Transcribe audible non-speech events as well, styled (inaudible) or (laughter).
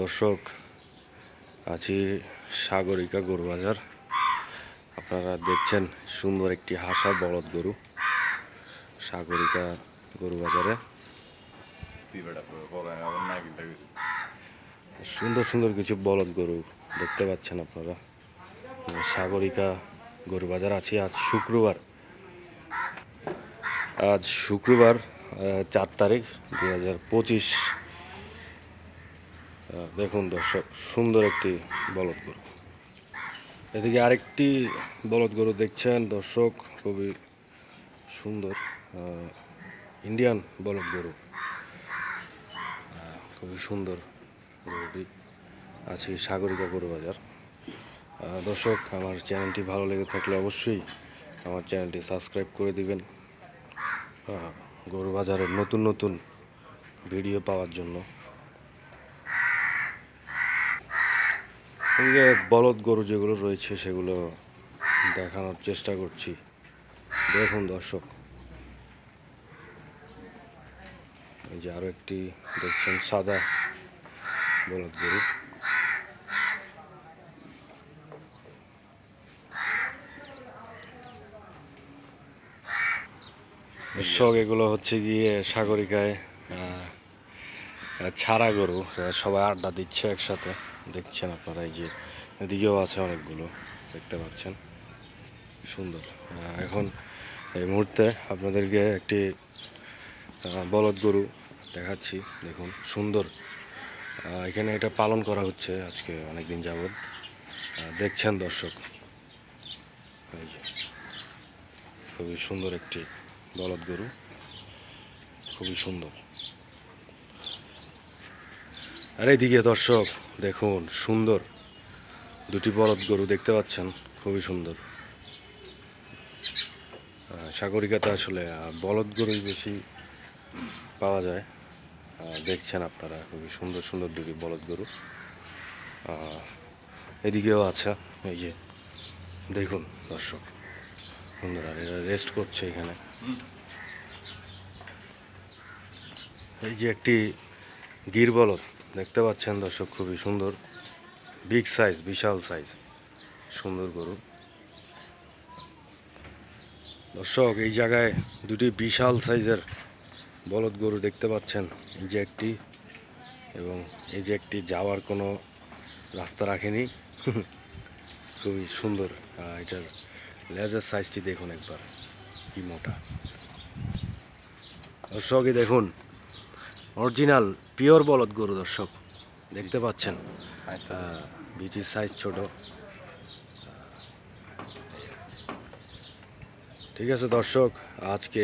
দর্শক, আছি সাগরিকা গরু বাজার আপনারা দেখছেন সুন্দর একটি হাসা বলদ গরু, সাগরিকা গরু বাজারে সুন্দর সুন্দর কিছু বলদ গরু দেখতে পাচ্ছেন আপনারা। সাগরিকা গরু বাজার আছি আজ শুক্রবার। আজ শুক্রবার চার তারিখ দুই হাজার পঁচিশ দেখুন দর্শক, সুন্দর একটি বলদ গরু। এদিকে আরেকটি বলদ গরু দেখছেন দর্শক, খুবই সুন্দর ইন্ডিয়ান বলদ গরু। খুবই সুন্দর গরুটি আছে সাগরিকা গরু বাজার। দর্শক, আমার চ্যানেলটি ভালো লেগে থাকলে অবশ্যই আমার চ্যানেলটি সাবস্ক্রাইব করে দিবেন। গরু বাজারের নতুন নতুন ভিডিও পাওয়ার জন্য। যে বলদ গরু যেগুলো রয়েছে সেগুলো দেখানোর চেষ্টা করছি। দেখুন দর্শক। এই যে আরও একটি দেখছেন সাদা বলদ গরু। দর্শক এগুলো হচ্ছে গিয়ে সাগরিকায় ছাড়া গরু সবাই আড্ডা দিচ্ছে একসাথে। দেখছেন আপনারা, এই যে এদিকেও আছে অনেকগুলো, দেখতে পাচ্ছেন। সুন্দর। এখন এই মুহূর্তে আপনাদেরকে একটি বলদ গরু দেখাচ্ছি, দেখুন, সুন্দর। এখানে এটা পালন করা হচ্ছে আজকে অনেক দিন যাবৎ দেখছেন দর্শক? এই যে, খুবই সুন্দর একটি বলদ গরু, খুবই সুন্দর। আর এইদিকে দর্শক, দেখুন, সুন্দর। দুটি বলদ গরু দেখতে পাচ্ছেন, খুবই সুন্দর। সাগরিকাতে আসলে বলদ গরুই বেশি পাওয়া যায়। দেখছেন আপনারা, খুবই সুন্দর সুন্দর দুটি বলদ গরু। এদিকেও আছে, এই যে, দেখুন দর্শক, সুন্দর, আর এরা রেস্ট করছে এখানে। এই যে একটি গির বলদ দেখতে পাচ্ছেন দর্শক, খুবই সুন্দর। বিগ সাইজ, বিশাল সাইজ। সুন্দর গরু। দর্শক, এই জায়গায় দুটি বিশাল সাইজের বলদ গরু দেখতে পাচ্ছেন। এই যে একটি এবং এই যে একটি যাওয়ার কোনো রাস্তা রাখেনি। (laughs) খুবই সুন্দর। এটার লেজার সাইজটি দেখুন একবার। কি মোটা। দর্শকই দেখুন, অরিজিনাল পিওর বলদ গরু দর্শক দেখতে পাচ্ছেন। বিচির সাইজ ছোট। ঠিক আছে দর্শক আজকে